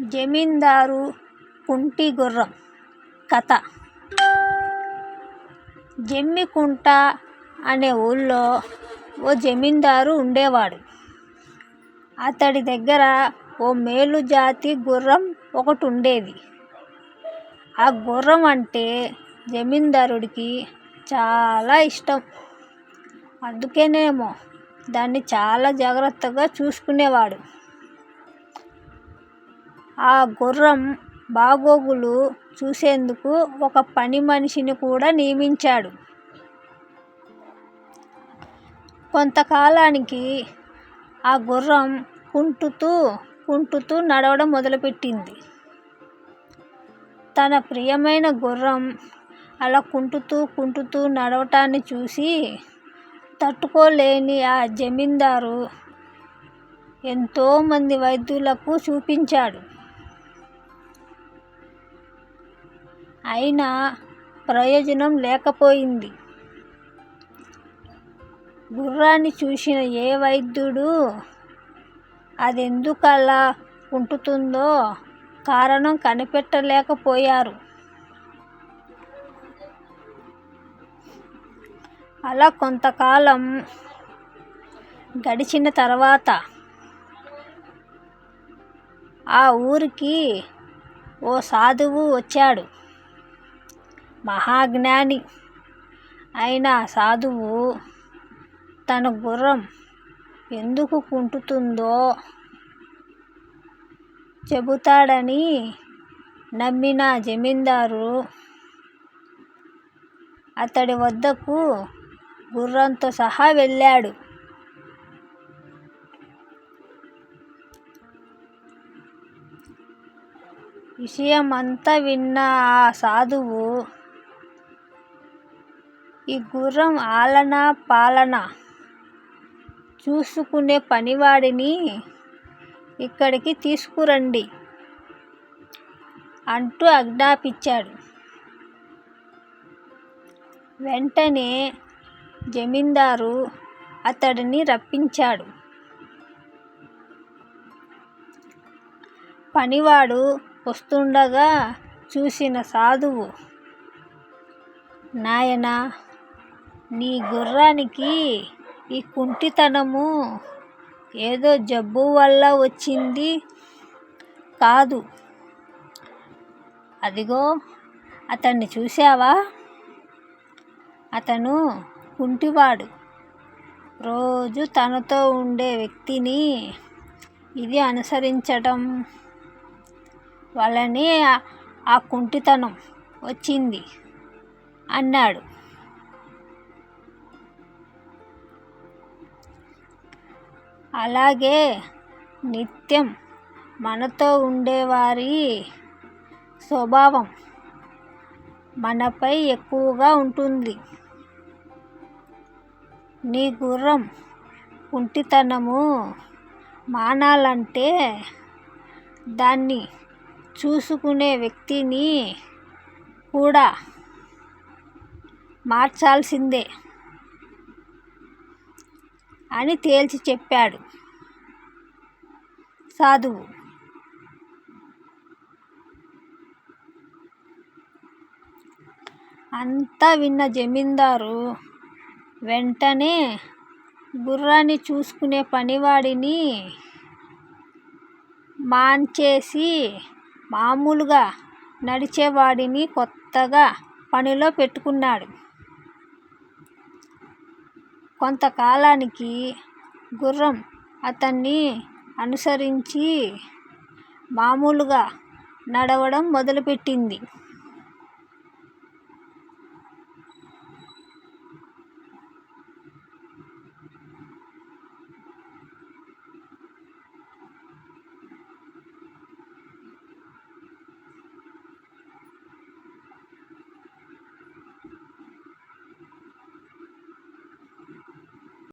జమీందారు కుంటి గుర్రం కథ. జమ్మికుంట అనే ఊళ్ళో ఓ జమీందారు ఉండేవాడు. అతడి దగ్గర ఓ మేలు జాతి గుర్రం ఒకటి ఉండేది ఆ గుర్రం అంటే జమీందారుడికి చాలా ఇష్టం. అందుకేనేమో దాన్ని చాలా జాగ్రత్తగా చూసుకునేవాడు. ఆ గుర్రం బాగోగులు చూసేందుకు ఒక పని మనిషిని కూడా నియమించాడు. కొంతకాలానికి ఆ గుర్రం కుంటుతూ కుంటుతూ నడవడం మొదలుపెట్టింది. తన ప్రియమైన గుర్రం అలా కుంటుతూ కుంటుతూ నడవటాన్ని చూసి తట్టుకోలేని ఆ జమీందారు ఎంతోమంది వైద్యులకు చూపించాడు. అయినా ప్రయోజనం లేకపోయింది. గుర్రాన్ని చూసిన ఏ వైద్యుడు అదెందుకలా ఉంటుతుందో కారణం కనిపెట్టలేకపోయారు. అలా కొంతకాలం గడిచిన తర్వాత ఆ ఊరికి ఓ సాధువు వచ్చాడు. మహాజ్ఞాని అయిన సాధువు తన గుర్రం ఎందుకు కుంటుతుందో చెబుతాడని నమ్మిన జమీందారు అతడి వద్దకు గుర్రంతో సహా వెళ్ళాడు. విషయమంతా విన్న ఆ సాధువు ఈ గుర్రం ఆలనా పాలన? చూసుకునే పనివాడిని ఇక్కడికి తీసుకురండి అంటూ ఆజ్ఞాపించాడు. వెంటనే జమీందారు అతడిని రప్పించాడు. పనివాడు వస్తుండగా చూసిన సాధువు నాయనా నీ గుర్రానికి ఈ కుంటితనము ఏదో జబ్బు వల్ల వచ్చింది కాదు. అదిగో అతన్ని చూసావా అతను కుంటివాడు. రోజు తనతో ఉండే వ్యక్తిని ఇది అనుసరించడం వల్లనే ఆ కుంటితనం వచ్చింది అన్నాడు. అలాగే నిత్యం మనతో ఉండేవారి స్వభావం మనపై ఎక్కువగా ఉంటుంది. నీ గుర్రం కుంటితనము మానాలంటే దాన్ని చూసుకునే వ్యక్తిని కూడా మార్చాల్సిందే. అని తేల్చి చెప్పాడు. సాధువు. అంతా విన్న జమీందారు వెంటనే గుర్రాన్ని చూసుకునే పనివాడిని మాంచేసి మామూలుగా నడిచేవాడిని కొత్తగా పనిలో పెట్టుకున్నాడు. కొంతకాలానికి గుర్రం అతన్ని అనుసరించి మామూలుగా నడవడం మొదలుపెట్టింది.